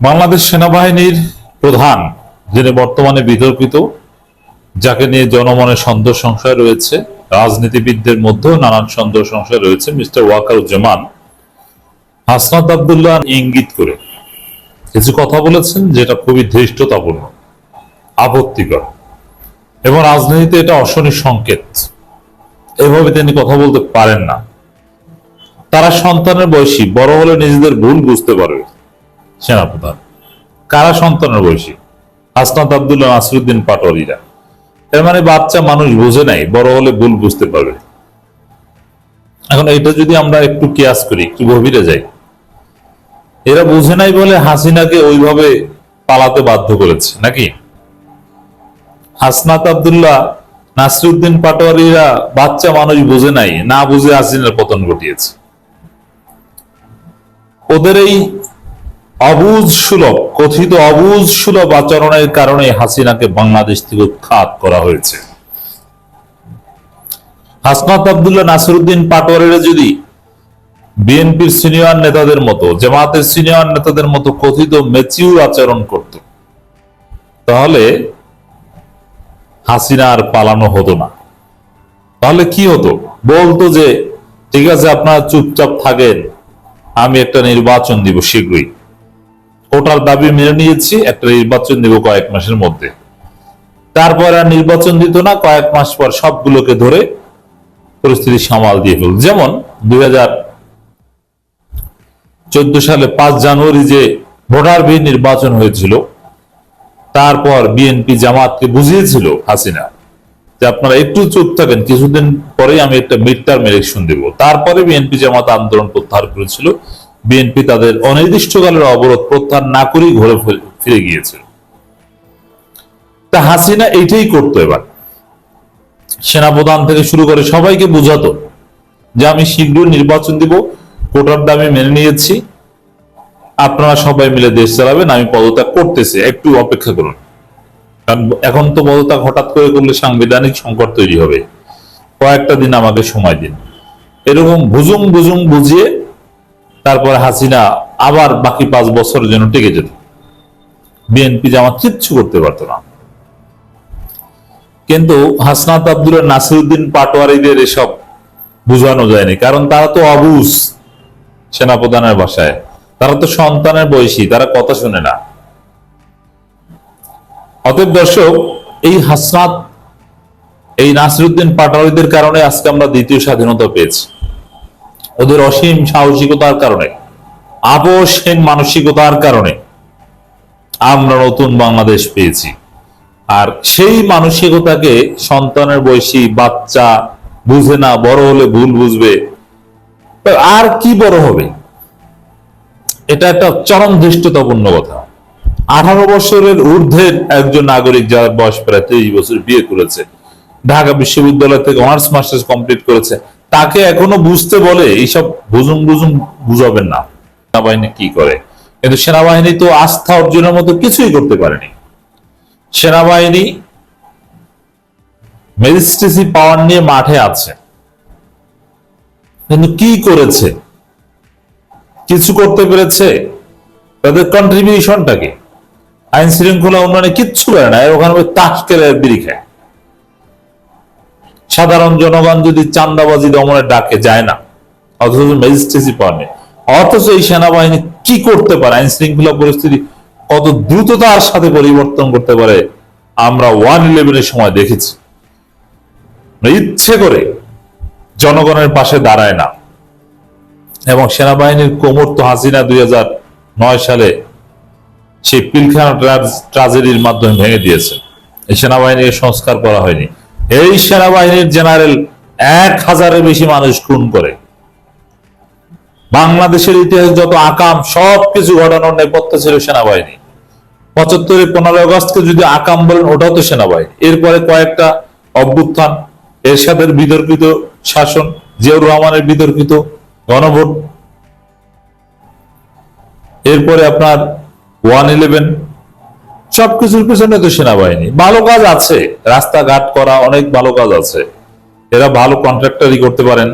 বাংলাদেশ সেনাবাহিনীর প্রধান, যিনি বর্তমানে বিতর্কিত, যাকে নিয়ে জনমনের সন্দেহ সংশয় রয়েছে, রাজনীতিবিদদের মধ্যেও নানান সন্দেহ সংশয় রয়েছে, মিস্টার ওয়াকারুজ্জামান হাসনাত আবদুল্লাহ ইঙ্গিত করে, কিছু কথা বলেছেন যেটা খুবই ধৃষ্টতাপূর্ণ, আপত্তিকর, এবং রাজনীতিতে এটা অশনি সংকেত। এভাবে তিনি কথা বলতে পারেন না। তারা সন্তানের বয়সী, বড় হলে নিজেদের ভুল বুঝতে পারবে। সেনাপ্রধান। কারা সন্তানের বয়সী? হাসনাত আবদুল্লাহ নাসিরুদ্দিন পাটোয়ারিরা। এর মানে বাচ্চা মানুষ বুঝে নাই, বড় হলে ভুল বুঝতে পারবে। এখন এটা যদি আমরা একটু কেয়াস করি, একটু গভীরে যাই। এরা বুঝে নাই বলে হাসিনাকে ওইভাবে পালাতে বাধ্য করেছে, নাকি? হাসনাত আবদুল্লাহ নাসিরুদ্দিন পাটোয়ারিরা বাচ্চা মানুষ বুঝে নাই, না বুঝে হাসিনার পতন ঘটিয়েছে। ওদের এই অবুজ সুলভ, কথিত অবুজ সুলভ আচরণের কারণে হাসিনাকে বাংলাদেশ থেকে উৎখাত করা হয়েছে। হাসনাত আবদুল্লাহ নাসিরুদ্দিন পাটোয়ারিরা যদি বিএনপির সিনিয়র নেতাদের মতো, জামাতের সিনিয়র নেতাদের মতো কথিত মেচিউর আচরণ করত, তাহলে হাসিনা আর পালানো হতো না। তাহলে কি হতো? বলতো যে, ঠিক আছে, আপনারা চুপচাপ থাকেন, আমি একটা নির্বাচন দিব শীঘ্রই। কোটার দাবি মেনে নিয়েছি, একটা নির্বাচন দিব কয়েক মাসের মধ্যে। তারপর আর নির্বাচন দিত না, কয়েক মাস পর সবগুলোকে ধরে পরিস্থিতি সামাল দিয়ে ফেল যেমন, দুই সালে পাঁচ জানুয়ারি যে ভোটার বিহীন নির্বাচন হয়েছিল, তারপর বিএনপি জামাতকে বুঝিয়েছিল হাসিনা যে আপনারা একটু চুপ থাকেন, কিছুদিন পরে আমি একটা মিড টার্ম ইলেকশন দেব। তারপরে বিএনপি জামাত আন্দোলন প্রত্যাহার করেছিল। বিএনপি তাদের অনির্দিষ্টকালের অবরোধ প্রত্যাহার না করেই ঘরে ফিরে- গিয়েছিল তা হাসিনা এইটাই করতো এবার। সেনাপ্রধান থেকে শুরু করে সবাইকে বুঝাতো যে আমি শীঘ্র নির্বাচন দিব, কোটার দামে মেনে নিয়েছি। আপনারা সবাই মিলে দেশ চালাবেন, আমি পদত্যাগ করতেছি, একটু অপেক্ষা করুন। কারণ এখন তো পদত্যাগ হঠাৎ করে করলে সাংবিধানিক সংকট তৈরি হবে। কয়েকটা দিন আমাকে সময় দিন। এরকম ভুজুম ভুজুম বুঝিয়ে তারপর হাসিনা আবার বাকি পাঁচ বছরের জন্য টেকে যেত বিএনপি জামাত কিচ্ছু করতে পারতো না। কিন্তু হাসনাত আব্দুল্লাহ নাসিরুদ্দিন পাটোয়ারিদের এসব বোঝানো যায়নি, কারণ তারা তো অবুজ সেনাপ্রধানের বাসায়। তারা তো সন্তানের বয়সী, তারা কথা শুনে না। অতএব দর্শক, এই হাসনাত, এই নাসিরুদ্দিন পাটোয়ারিদের কারণে আজকে আমরা দ্বিতীয় স্বাধীনতা পেয়েছি। ওদের অসীম সাহসিকতার কারণে, আপোষহীন মানসিকতার কারণে আমরা নতুন বাংলাদেশ পেয়েছি। আর সেই মানসিকতাকে সন্তানের বয়সী বাচ্চা বুঝে না, বড় হলে ভুল বুঝবে। আর কি বড় হবে? এটা একটা চরম ধৃষ্টতাপূর্ণ কথা। আঠারো বছরের ঊর্ধ্বের একজন নাগরিক যার বয়স প্রায় তেইশ বছর বিয়ে করেছে, ঢাকা বিশ্ববিদ্যালয় থেকে অনার্স মাস্টার্স কমপ্লিট করেছে তাকে এখনও বুঝতে বলে এইসব বুঝুম বুঝুম বুঝাবেন না। সেনাবাহিনী কি করে? কিন্তু সেনাবাহিনী তো আস্থা অর্জনের মতো কিছুই করতে পারেনি। সেনাবাহিনী ম্যাজিস্ট্রেসি পাওয়ার নিয়ে মাঠে আছে। কিন্তু কি করেছে? কিছু করতে পেরেছে? তাদের কন্ট্রিবিউশনটাকে আইন শৃঙ্খলা উন্নয়নে কিচ্ছু করে না। ওখানে তাস খেলে বিড়ি খায়। সাধারণ জনগণ যদি চান্দাবাজি দমনে ডাকে, যায় না। অথচ ম্যাজিস্ট্রেসি নেই অথচ এই সেনাবাহিনী কি করতে পারে? আইন শৃঙ্খলা পরিস্থিতি কত দ্রুততার সাথে পরিবর্তন করতে পারে, আমরা ওয়ান ইলেভেনের সময় দেখেছি। ইচ্ছে করে জনগণের পাশে দাঁড়ায় না। এবং সেনাবাহিনীর কোমর তো হাসিনা দুই সালে সেই পিলখানা ট্রাজেডির মাধ্যমে ভেঙে দিয়েছে। এই সেনাবাহিনীকে সংস্কার করা হয়নি। এই সেনাবাহিনীর জেনারেল এক হাজারের বেশি মানুষ খুন করে। বাংলাদেশের ইতিহাস যত আকাম সব কিছু ঘটানোর নেপথ্য ছিল সেনাবাহিনী। পঁচাত্তরে পনেরোই আগস্টকে যদি আকাম বলেন, ওটাও তো সেনাবাহিনী। এরপরে কয়েকটা অভ্যুত্থান, এরশাদের বিতর্কিত শাসন, জিয়াউর রহমানের বিতর্কিত গণভোট। এরপরে আপনার ওয়ান ইলেভেন সবকিছুর পিছনে তো সেনাবাহিনী। ভালো কাজ আছে। রাস্তাঘাট করা অনেক ভালো কাজ আছে। এরা ভালো কন্ট্রাক্টারই করতে পারেন।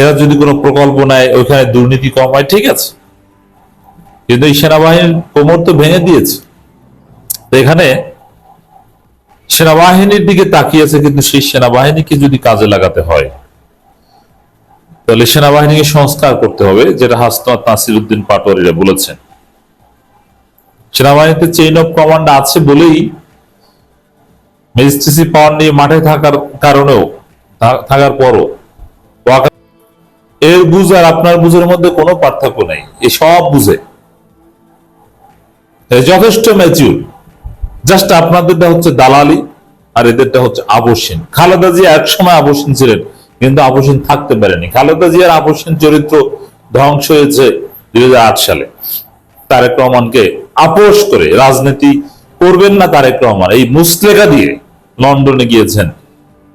এরা যদি কোনো প্রকল্প নেয়, ওইখানে দুর্নীতি কম হয়, ঠিক আছে। কিন্তু এই সেনাবাহিনীর কোমর তো ভেঙে দিয়েছে। এখানে সেনাবাহিনীর দিকে তাকিয়েছে কিন্তু সেই সেনাবাহিনীকে যদি কাজে লাগাতে হয়, তাহলে সেনাবাহিনীকে সংস্কার করতে হবে, যেটা হাসনাত নাসির উদ্দিন পাটোয়ারিরা বলেছেন। সেনাবাহিনীতে চেইন অফ কমান্ড আছে বলেই ম্যাজিস্ট্রেসি পাওয়ার নিয়ে মাঠে থাকার কারণেও থাকার পরও এর বুঝ আর আপনার বুঝের মধ্যে কোনো পার্থক্য নেই। এই সব বুঝে। যথেষ্ট ম্যাচিউর জাস্ট আপনাদেরটা হচ্ছে দালালি আর এদেরটা হচ্ছে আবশ্যিন খালেদা জিয়া এক সময় আবশ্যিন ছিলেন, কিন্তু আবশ্যিন থাকতে পারেনি। খালেদা জিয়ার আবশ্যিন চরিত্র ধ্বংস হয়েছে দুই হাজার আট সালে। তারেক রহমানকে আপোষ করে রাজনীতি করবেন না তারেক রহমান। এই মুসলেখা দিয়ে লন্ডনে গিয়েছেন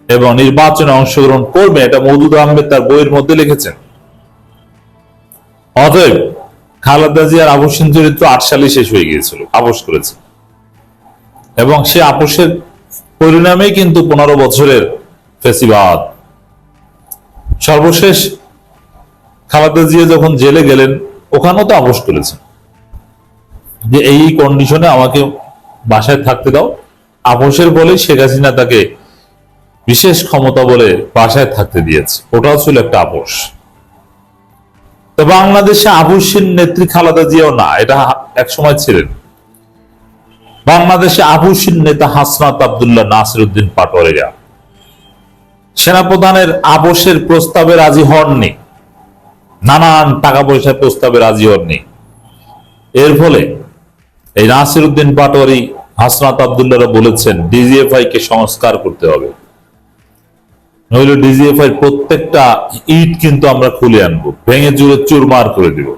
এবং নির্বাচনে অংশগ্রহণ করবে এটা মৌদুদ আহমেদ তার বইয়ের মধ্যে লিখেছেন। অতএব খালেদা জিয়ার আবশ্যিন চরিত্র আট সালে শেষ হয়ে গিয়েছিল, আপোষ করেছে এবং সে আপোষের পরিণামে কিন্তু পনেরো বছরের ফেসিবাদ। সর্বশেষ খালেদা জিয়া যখন জেলে গেলেন, ওখানেও তো আপোষ করেছেন। যে এই কন্ডিশনে আমাকে বাসায় থাকতে দাও। আপোষের বলে শেখ হাসিনা তাকে বিশেষ ক্ষমতা বলে বাসায় থাকতে দিয়েছে। ওটাও ছিল একটা আপোষ তো বাংলাদেশে আবুসিন নেত্রী খালেদা জিয়াও না, এটা এক সময় ছিলেন। বাংলাদেশে আবুসিন নেতা হাসনাত আবদুল্লাহ নাসির উদ্দিন পাটোয়ারিরা। সেনাপ্রধানের আবশের প্রস্তাবে রাজি হননি। নানান টাকা পয়সার প্রস্তাবে রাজি হননি। এর ফলে এই নাসির উদ্দিন পাটোয়ারি হাসনাত আবদুল্লাহরা বলেছেন ডিজিএফআই কে সংস্কার করতে হবে। নইলে ডিজিএফআই প্রত্যেকটা ইট কিন্তু আমরা খুলে আনব, ভেঙে জুড়ে চুরমার করে দিব।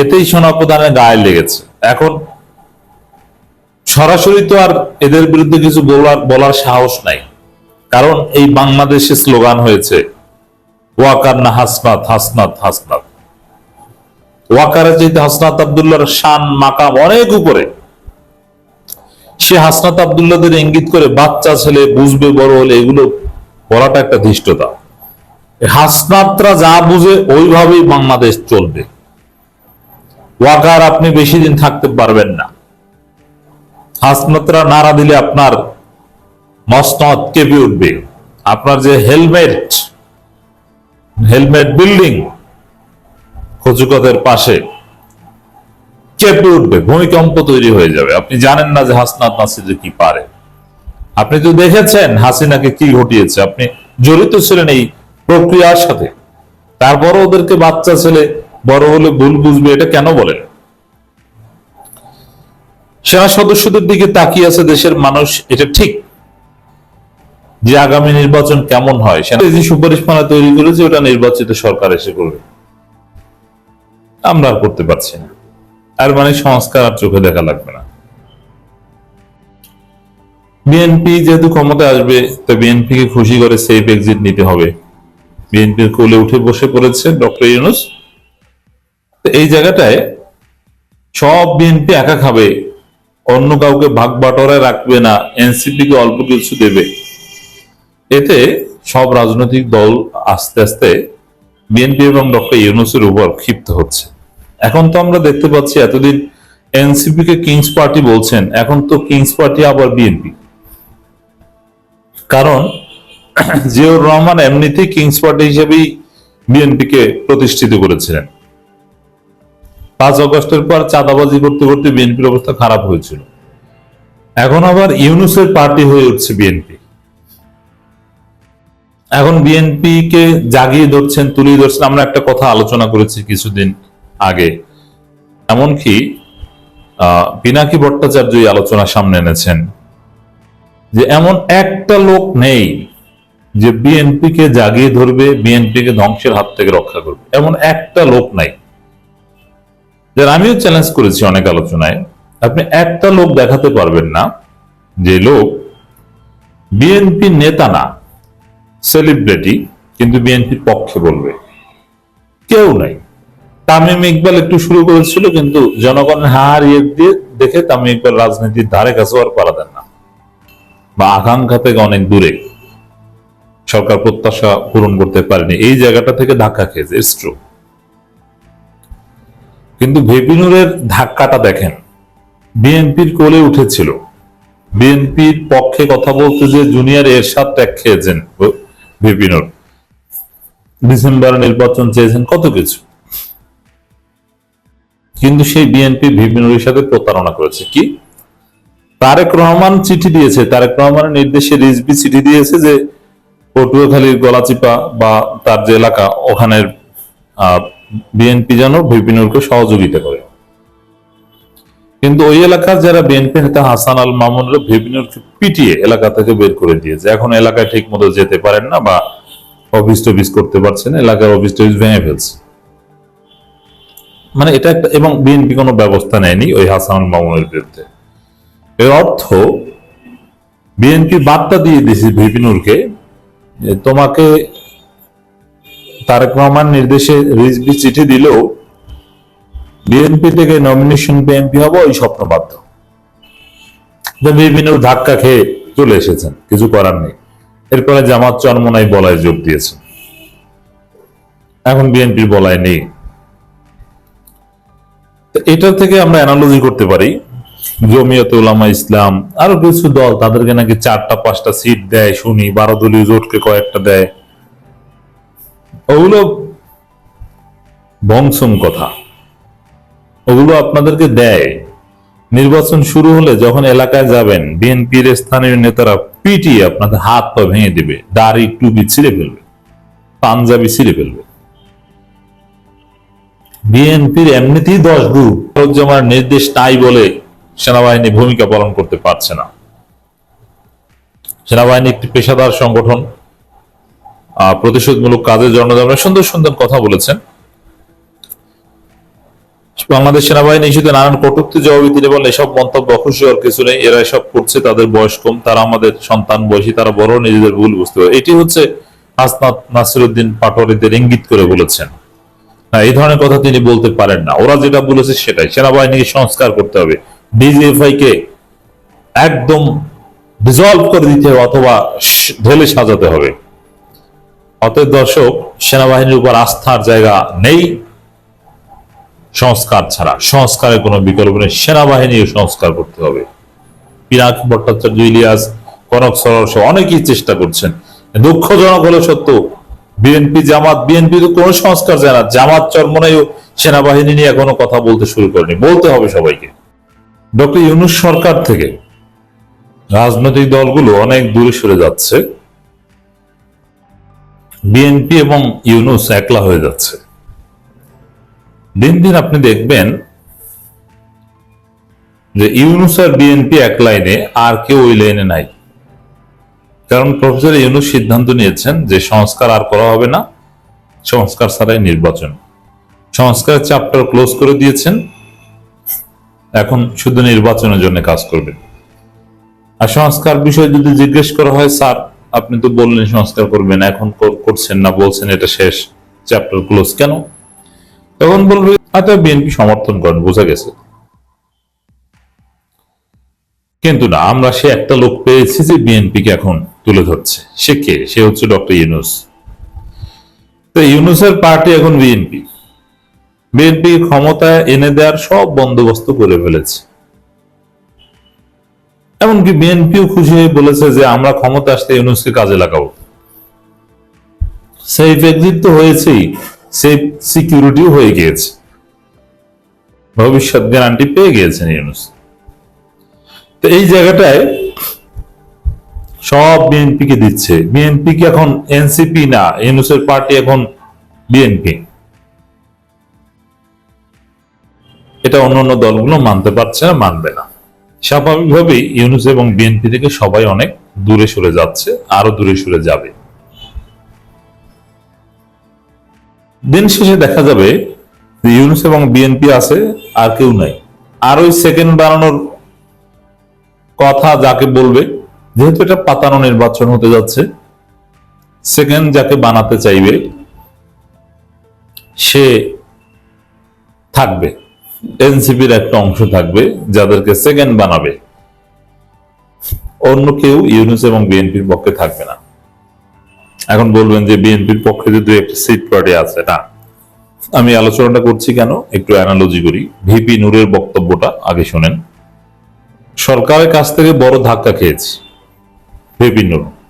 এতেই সেনাপ্রধানের গায়ে লেগেছে। এখন সরাসরি তো আর এদের বিরুদ্ধে কিছু বলার বলার সাহস নাই। কারণ এই বাংলাদেশে স্লোগান হয়েছে ওয়াকার না হাসনাত হাসনাত হাসনাত। ওয়াকারের যেতে হাসনাত আবদুল্লাহর শান মাকাম অনেক উপরে। সে হাসনাত আবদুল্লাহদের ইঙ্গিত করে বাচ্চা, ছেলে, বুঝবে, বড় হলে এগুলো বলাটা একটা ধৃষ্টতা। হাসনাতরা যা বুঝে ওইভাবেই বাংলাদেশ চলবে। ওয়াকার আপনি বেশি দিন থাকতে পারবেন না। হাসনাতরা নাড়া দিলে আপনার মসনদ কেঁপে উঠবে। আপনার যে হেলমেট হেলমেট বিল্ডিং কচুকতের পাশে কেঁপে উঠবে, ভূমিকম্প তৈরি হয়ে যাবে। আপনি জানেন না যে হাসনাত নাসির কি পারে। আপনি তো দেখেছেন হাসিনাকে কি ঘটিয়েছে। আপনি জড়িত ছিলেন এই প্রক্রিয়ার সাথে। তারপরও ওদেরকে বাচ্চা ছেলে, বড় হলে ভুল বুঝবে, এটা কেন বলেন? সেনা সদস্যদের দিকে তাকিয়ে আছে দেশের মানুষ, এটা ঠিক। যে আগামী নির্বাচন কেমন হয়, সেনা যে সুপারিশমালা তৈরি করেছে, ওটা নির্বাচিত সরকার এসে করবে। আমরা আর করতে পারছি না। আর মানে সংস্কার আর চোখে দেখা লাগবে না। বিএনপি যেহেতু ক্ষমতায় আসবে, তো বিএনপি কে খুশি করে সেফ এক্সিট নিতে হবে। বিএনপির কোলে উঠে বসে পড়েছে ডক্টর ইউনুস। তো এই জায়গাটায় সব বিএনপি একা খাবে। অন্য কাউকে ভাগ বাটোয়ারায় রাখবে না এনসিপি কে অল্প কিছু দেবে। এতে সব রাজনৈতিক দল আস্তে আস্তে বিএনপি এবং ডক্টর ইউনুসের উপর ক্ষিপ্ত হচ্ছে। এখন তো আমরা দেখতে পাচ্ছি এতদিন এনসিপি কে কিংস পার্টি বলছেন, এখন তো কিংস পার্টি আবার বিএনপি। কারণ জিয়াউর রহমান এমনিতেই কিংস পার্টি হিসেবেই বিএনপি কে প্রতিষ্ঠিত করেছিলেন। পাঁচ অগস্টের পর চাঁদাবাজি করতে করতে বিএনপির অবস্থা খারাপ হয়েছিল। এখন আবার ইউনুসের পার্টি হয়ে উঠছে বিএনপি। এখন বিএনপি কে জাগিয়ে ধরছেন, তুলিয়ে ধরছেন, আমরা একটা কথা আলোচনা করেছি কিছুদিন আগে। এমনকি পিনাকি ভট্টাচার্য এই আলোচনা সামনে এনেছেন যে এমন একটা লোক নেই যে বিএনপি কে জাগিয়ে ধরবে বিএনপি কে ধ্বংসের হাত থেকে রক্ষা করবে। এমন একটা লোক নাই। যার আমিও চ্যালেঞ্জ করেছি অনেক আলোচনায়, আপনি একটা লোক দেখাতে পারবেন না যে লোক বিএনপি নেতা না সেলিব্রিটি কিন্তু বিএনপির পক্ষে বলবে। কেউ নাই। তামিম ইকবাল একটু শুরু করেছিল, কিন্তু জনগণের হার ইয়ে দিয়ে দেখে তামিম ইকবাল রাজনীতির ধারে কাছে আর পারা দেন না। বা আকাঙ্ক্ষা থেকে অনেক দূরে। সরকার প্রত্যাশা পূরণ করতে পারেনি। এই জায়গাটা থেকে ধাক্কা খেয়েছে ইটস ট্রু কিন্তু ভেপিনুরের ধাক্কাটা দেখেন। বিএনপির কোলে উঠেছিল। বিএনপির পক্ষে কথা বলতে যে জুনিয়র এরশাদ ত্যাগ খেয়েছেন ভেপিনুর। ডিসেম্বর নির্বাচন চেয়েছেন কত কিছু। কিন্তু সেই বিএনপি ভিপিনুরের সাথে প্রতারণা করেছে। কি? তারেক রহমান চিঠি দিয়েছে। তারেক রহমানের নির্দেশে রিজবি চিঠি দিয়েছে যে, পটুয়াখালীর গলাচিপা বা তার যে এলাকা, ওখানের বিএনপি যেন ভিপিনুরকে সহযোগিতা করে। কিন্তু ওই এলাকার যারা বিএনপি নেতা হাসান আল মামুনরা ভিপিনুরকে পিটিয়ে এলাকা থেকে বের করে দিয়েছে। এখন এলাকায় ঠিক মতো যেতে পারেন না বা অফিস টফিস করতে পারছেন এলাকার অফিস টফিস ভেঙে ফেলছে। মানে এটা একটা এবং বিএনপি কোনো ব্যবস্থা নেয়নি ওই হাসান মামুনের বিরুদ্ধে। এর অর্থ, বিএনপি বার্তা দিয়ে দিয়েছে ভিপিনুরকে তোমাকে তারেক রহমান নির্দেশে রিজবি চিঠি দিলেও বিএনপি থেকে নমিনেশন বিএনপি হব, ওই স্বপ্ন বাধ্য। বিভিন্ন ধাক্কা খেয়ে চলে এসেছেন, কিছু করার নেই। এরপরে জামাত চরমনাই বলায় যোগ দিয়েছেন এখন বিএনপির বলায় নেই। এটা থেকে আমরা অ্যানালজি করতে পারি। জমিয়ত উলামা ইসলাম, আরও কিছু দল তাদেরকে নাকি চারটা, পাঁচটা সিট দেয়, শুনি, বারো দলীয় জোটকে কয়েকটা দেয়। ওগুলো বংশম কথা। ওগুলো আপনাদেরকে দেয়। নির্বাচন শুরু হলে যখন এলাকায় যাবেন, বিএনপির স্থানীয় নেতারা পিটিয়ে আপনাদের হাত পা ভেঙে দিবে, দাড়ি টুপি ছিঁড়ে ফেলবে, পাঞ্জাবি ছিঁড়ে ফেলবে। বিএনপির এমনিতেই দশ গ্রুপ জমার নির্দেশ নাই বলে সেনাবাহিনী ভূমিকা পালন করতে পারছে না। সেনাবাহিনী একটি পেশাদার সংগঠন প্রতিশোধমূলক কাজের জন্য সুন্দর সুন্দর কথা বলেছেন। বাংলাদেশ সেনাবাহিনী ইস্যুতে নানান কটূক্তি জবাবি তিনি বলেন, এসব মন্তব্য খুশি হওয়ার কিছু নেই, এরা এসব করছে, তাদের বয়স কম, তারা আমাদের সন্তান বয়সী, তারা বড়, নিজেদের ভুল বুঝতে পারে। এটি হচ্ছে আসনাত নাসিরুদ্দিন পাটোয়ারিদের ইঙ্গিত করে বলেছেন। এই ধরনের কথা তিনি বলতে পারেন না। ওরা যেটা বলেছে সেটাই। সেনাবাহিনীকে সংস্কার করতে হবে। ডিজিএফআই কে একদম ডিজলভ করে দিতে হবে অথবা ঢেলে সাজাতে হবে। অতএব দর্শক, সেনাবাহিনীর উপর আস্থার জায়গা নেই। সংস্কার ছাড়া, সংস্কারের কোনো বিকল্প নেই। সেনাবাহিনীও সংস্কার করতে হবে। পিনাক ভট্টাচার্য, ইলিয়াস কনক সরল সহ অনেকেই চেষ্টা করছেন। দুঃখজনক হলে সত্য বিএনপি জামাত, বিএনপি তো কোনো সংস্কার যায় না। জামাত চরমনাইও সেনাবাহিনী নিয়ে এখনও কথা বলতে শুরু করেনি। বলতে হবে সবাইকে। ডক্টর ইউনুস সরকার থেকে রাজনৈতিক দলগুলো অনেক দূরে সরে যাচ্ছে। বিএনপি এবং ইউনুস একলা হয়ে যাচ্ছে। দিন দিন আপনি দেখবেন যে ইউনুস আর বিএনপি এক লাইনে, আর কেউ ওই লাইনে নাই। কারণ প্রফেসর ইউনুস সিদ্ধান্ত নিয়েছেন যে সংস্কার আর করা হবে না, সংস্কার ছাড়াই নির্বাচন। সংস্কার চ্যাপ্টার ক্লোজ করে দিয়েছেন। এখন শুধু নির্বাচনের জন্য কাজ করবেন। আর সংস্কার বিষয়ে যদি জিজ্ঞেস করা হয়, স্যার, আপনি তো বললেন সংস্কার করবেন, এখন করছেন না, বলছেন এটা শেষ, চ্যাপ্টার ক্লোজ কেন? তখন বলবে, হয়তো বিএনপি সমর্থন করেন, বোঝা গেছে। কিন্তু না, আমরা সে একটা লোক পেয়েছি যে বিএনপি কে এখন তুলে ধরছে। সে কে? সে হচ্ছে ডক্টর ইউনুস। তো ইউনুসের পার্টি এখন বিএনপি বিএনপি ক্ষমতায় এনে দেওয়ার সব বন্দোবস্ত করে ফেলেছে। এমনকি বিএনপিও খুশি হয়ে বলেছে যে, আমরা ক্ষমতা আসতে ইউনুসকে কাজে লাগাবো। সেফ এক্সিট তো হয়েছেই। সেফ সিকিউরিটিও হয়ে গিয়েছে। ভবিষ্যৎ গ্যারান্টি পেয়ে গিয়েছেন ইউনুস। তো এই জায়গাটায় সব বিএনপি কে দিচ্ছে। বিএনপি কি এখন এনসিপি না? ইউনুসের পার্টি এখন বিএনপি। এটা অন্যান্য দলগুলো মানতে পারছে না, মানবে না। স্বাভাবিকভাবেই ইউনুস এবং বিএনপি থেকে সবাই অনেক দূরে সরে যাচ্ছে, আরও দূরে সরে যাবে। দিন শেষে দেখা যাবে ইউনুস এবং বিএনপি আছে, আর কেউ নাই। আর ওই সেকেন্ড বানানোর কথা যাকে বলবে যেহেতু এটা পাতানো নির্বাচন হতে যাচ্ছে সেকেন্ড যাকে বানাতে চাইবে, সে থাকবে। এনসিপির একটা অংশ থাকবে, যাদেরকে সেকেন্ড বানাবে। অন্য কেউ ইউনুস এবং বিএনপির পক্ষে থাকবে না। এখন বলবেন যে বিএনপির পক্ষে যে দুই একটা সিট পার্টি আছে, না। আমি আলোচনাটা করছি কেন? একটু অ্যানালজি করি। ভিপি নূরের বক্তব্যটা আগে শোনেন। সরকারের কাছ থেকে বড় ধাক্কা খেয়েছি। ভিপি নূর